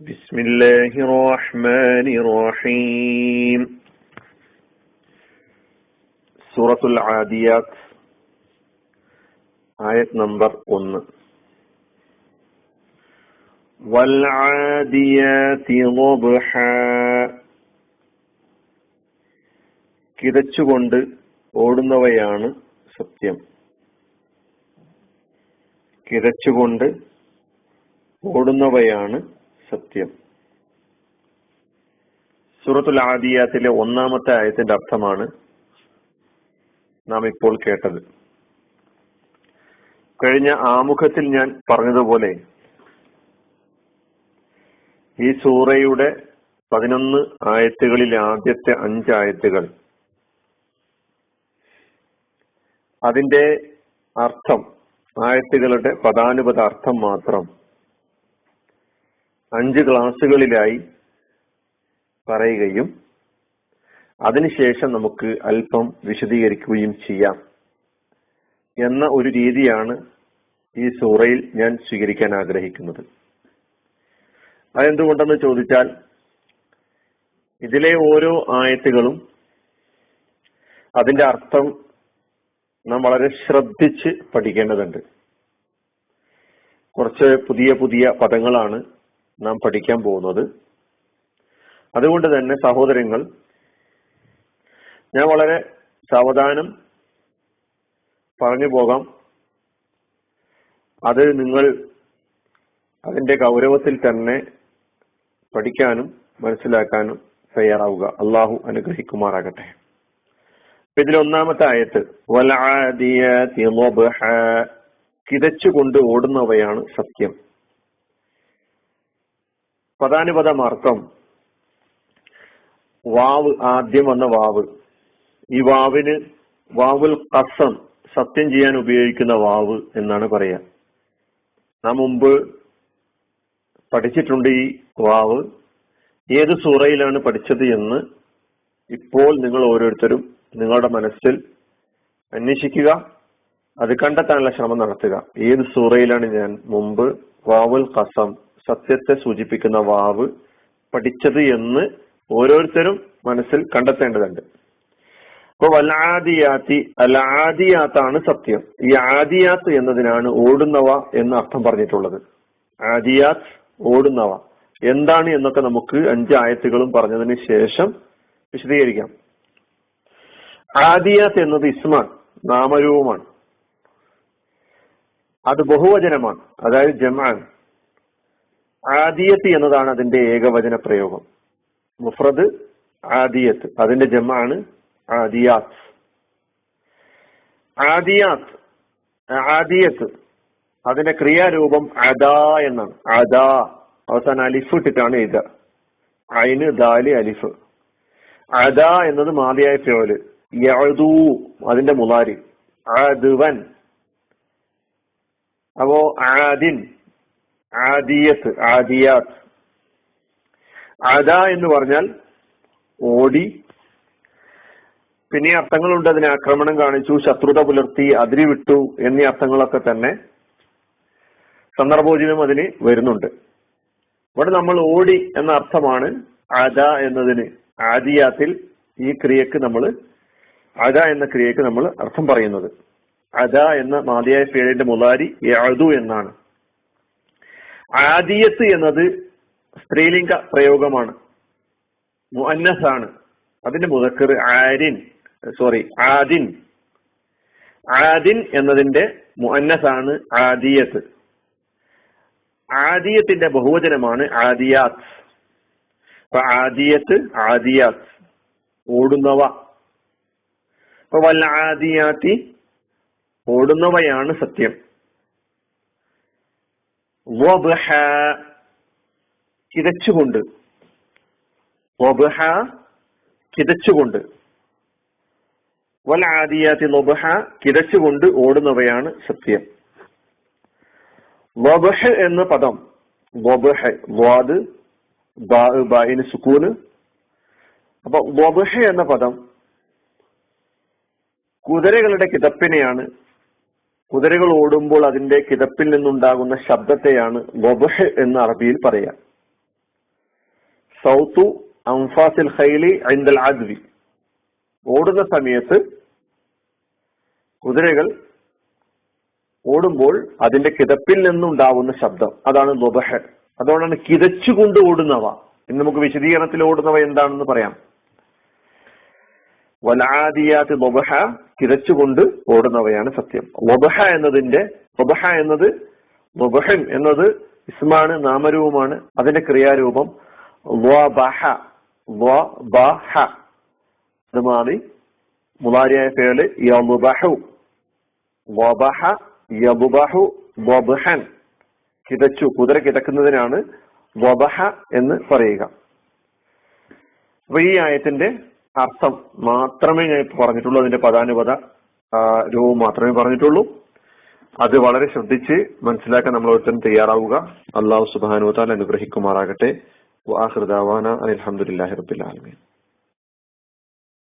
بسم الله الرحمن الرحيم സൂറത്തുൽ ആദിയാത്ത് ആയത് നമ്പർ ഒന്ന് വൽആദിയാതി ളബ്ഹ കിതച്ചുകൊണ്ട് ഓടുന്നവയാണ് സത്യം കിതച്ചുകൊണ്ട് ഓടുന്നവയാണ് സത്യം. സൂറത്തുൽ ആദിയാത്തിലെ ഒന്നാമത്തെ ആയത്തിന്റെ അർത്ഥമാണ് നാം ഇപ്പോൾ കേട്ടത്. കഴിഞ്ഞ ആമുഖത്തിൽ ഞാൻ പറഞ്ഞതുപോലെ ഈ സൂറയുടെ പതിനൊന്ന് ആയത്തുകളിൽ ആദ്യത്തെ അഞ്ച് ആയത്തുകൾ അതിന്റെ അർത്ഥം ആയത്തുകളുടെ പദാനുപത അർത്ഥം മാത്രം അഞ്ച് ക്ലാസ്സുകളിലായി പറയുകയും അതിനുശേഷം നമുക്ക് അല്പം വിശദീകരിക്കുകയും ചെയ്യാം എന്ന ഒരു രീതിയാണ് ഈ സൂറയിൽ ഞാൻ സ്വീകരിക്കാൻ ആഗ്രഹിക്കുന്നത്. അതെന്തുകൊണ്ടെന്ന് ചോദിച്ചാൽ ഇതിലെ ഓരോ ആയത്തുകളും അതിന്റെ അർത്ഥം നാം വളരെ ശ്രദ്ധിച്ച് പഠിക്കേണ്ടതുണ്ട്. കുറച്ച് പുതിയ പുതിയ പദങ്ങളാണ് നാം പഠിക്കാൻ പോകുന്നത്. അതുകൊണ്ട് തന്നെ സഹോദരങ്ങൾ ഞാൻ വളരെ സാവധാനം പറഞ്ഞു പോകാം. അത് നിങ്ങൾ അതിന്റെ ഗൗരവത്തിൽ തന്നെ പഠിക്കാനും മനസ്സിലാക്കാനും തയ്യാറാവുക. അള്ളാഹു അനുഗ്രഹിക്കുമാറാകട്ടെ. ഇതിൽ ഒന്നാമത്തെ ആയത്ത് വലാദിയ കിതച്ചുകൊണ്ട് ഓടുന്നവയാണ് സത്യം. പദാനുപദമാർത്ഥം. വാവ് ആദ്യം വന്ന വാവ്. ഈ വാവിന് വാവുൽ കസം സത്യം ചെയ്യാൻ ഉപയോഗിക്കുന്ന വാവ് എന്നാണ് പറയാ. നാം മുമ്പ് പഠിച്ചിട്ടുണ്ട് ഈ വാവ്. ഏത് സൂറയിലാണ് പഠിച്ചത് എന്ന് ഇപ്പോൾ നിങ്ങൾ ഓരോരുത്തരും നിങ്ങളുടെ മനസ്സിൽ അന്വേഷിക്കുക അത് കണ്ടെത്താനുള്ള ശ്രമം നടത്തുക. ഏത് സൂറയിലാണ് ഞാൻ മുമ്പ് വാവുൽ കസം സത്യത്തെ സൂചിപ്പിക്കുന്ന വാവ് പഠിച്ചത് എന്ന് ഓരോരുത്തരും മനസ്സിൽ കണ്ടെത്തേണ്ടതുണ്ട്. അപ്പൊ വലാദിയാത്തി അലാദിയാത്താണ് സത്യം. ഈ ആദിയാത്ത് എന്നതിനാണ് ഓടുന്നവ എന്ന് അർത്ഥം പറഞ്ഞിട്ടുള്ളത്. ആദിയാത്ത് ഓടുന്നവ. എന്താണ് എന്നൊക്കെ നമുക്ക് അഞ്ച് ആയത്തുകളും പറഞ്ഞതിന് ശേഷം വിശദീകരിക്കാം. ആദിയാത്ത് എന്നത് ഇസ്മാൻ നാമരൂപമാണ്. അത് ബഹുവചനമാണ്. അതായത് ജമാൻ ആദിയത്ത് എന്നതാണ് അതിന്റെ ഏകവചന പ്രയോഗം. മുഫ്രദ് ആദിയത്ത്. അതിന്റെ ജമാണ് ആദിയാത്ത്. ആദിയാത്ത് ആദിയത്ത്. അതിന്റെ ക്രിയാരൂപം അദാ എന്നാണ്. അദാ. അവസാനം അലിഫ് ഇട്ടിട്ടാണ് എഴുതുക. അയിന് ദാലി അലിഫ്. അദാ എന്നത് മാതിയായ ഫിയോൽ. യഅദൂ അതിന്റെ മുലാരി ആദുവൻ അപ്പോ ആദിൻ. ആദിയത്ത് ആദിയാത്ത് അദ എന്ന് പറഞ്ഞാൽ ഓടി. പിന്നെ അർത്ഥങ്ങളുണ്ട് അതിനെ ആക്രമണം കാണിച്ചു ശത്രുത പുലർത്തി അതിരി വിട്ടു എന്നീ അർത്ഥങ്ങളൊക്കെ തന്നെ സന്ദർഭോചിതം അതിന് വരുന്നുണ്ട്. ഇവിടെ നമ്മൾ ഓടി എന്ന അർത്ഥമാണ് അത എന്നതിന്. ആദിയാത്തിൽ ഈ ക്രിയക്ക് നമ്മൾ അത എന്ന ക്രിയക്ക് നമ്മൾ അർത്ഥം പറയുന്നത്. അത എന്ന മാതിയായ പേരിന്റെ മുതാരി യാതു എന്നാണ്. ആദിയത്ത് എന്നത് സ്ത്രീലിംഗ പ്രയോഗമാണ്. മുഅന്നസ് ആണ് അതിന്റെ മുതക്കർ ആരിൻ സോറി ആദിൻ. ആദിൻ എന്നതിന്റെ മുഅന്നസ് ആണ് ആദിയത്ത്. ആദിയത്തിന്റെ ബഹുവചനമാണ് ആദിയാത്ത് അപ്പൊ ആദിയത്ത് ആദിയാത്ത് ഓടുന്നവ. അപ്പൊ വല്ല ആദിയാത്തി ഓടുന്നവയാണ് സത്യം. ചിതച്ചുകൊണ്ട് വല കിതച്ചുകൊണ്ട്. വൽ ആദിയാത്തി നൊബഹ കിതച്ചുകൊണ്ട് ഓടുന്നവയാണ് സത്യം. വബഹ് എന്ന പദം വബഹ് വാദ് ബാഇന് സുക്കൂന്. അപ്പൊ വബഹ് എന്ന പദം കുതിരകളുടെ കിതപ്പിനെയാണ് കുതിരകൾ ഓടുമ്പോൾ അതിന്റെ കിതപ്പിൽ നിന്നുണ്ടാകുന്ന ശബ്ദത്തെയാണ് ഗൊബഹ് എന്ന് അറബിയിൽ പറയാം. സൗത്തു അംഫാസിൽ ഹൈലി ഐന്ദൽ അദ്വി. ഓടുന്ന സമയത്ത് കുതിരകൾ ഓടുമ്പോൾ അതിന്റെ കിതപ്പിൽ നിന്നുണ്ടാവുന്ന ശബ്ദം അതാണ് ലൊബഹ അതുകൊണ്ടാണ് കിതച്ചുകൊണ്ട് ഓടുന്നവ. ഇന്ന് നമുക്ക് വിശദീകരണത്തിൽ ഓടുന്നവ എന്താണെന്ന് പറയാം. വലാദിയാത്ത് ലൊബഹ കിതച്ചുകൊണ്ട് ഓടുന്നവയാണ് സത്യം. വബഹ എന്നതിന്റെ വബഹ എന്നത് വബഹൻ എന്നത് ഇസ്മാണ് നാമരൂപമാണ്. അതിന്റെ ക്രിയാരൂപം വബഹ ഇത് മാറി മുലാരിയായ പേര് യബുബഹു വബഹ വബഹൻ. കിതച്ചു കുതിര കിതക്കുന്നതിനാണ് വബഹ എന്ന് പറയുക. അപ്പൊ ഈ ആയത്തിന്റെ അർത്ഥം മാത്രമേ ഞാൻ ഇപ്പൊ പറഞ്ഞിട്ടുള്ളൂ. അതിന്റെ പദാനുപത രൂപം മാത്രമേ പറഞ്ഞിട്ടുള്ളൂ. അത് വളരെ ശ്രദ്ധിച്ച് മനസ്സിലാക്കാൻ നമ്മൾ ഓരോരുത്തരും തയ്യാറാവുക. അള്ളാഹു സുബാനുവത്താൽ അനുഗ്രഹിക്കുമാറാകട്ടെ. വാഹൃദാവാന അലഹമുല്ലാഹി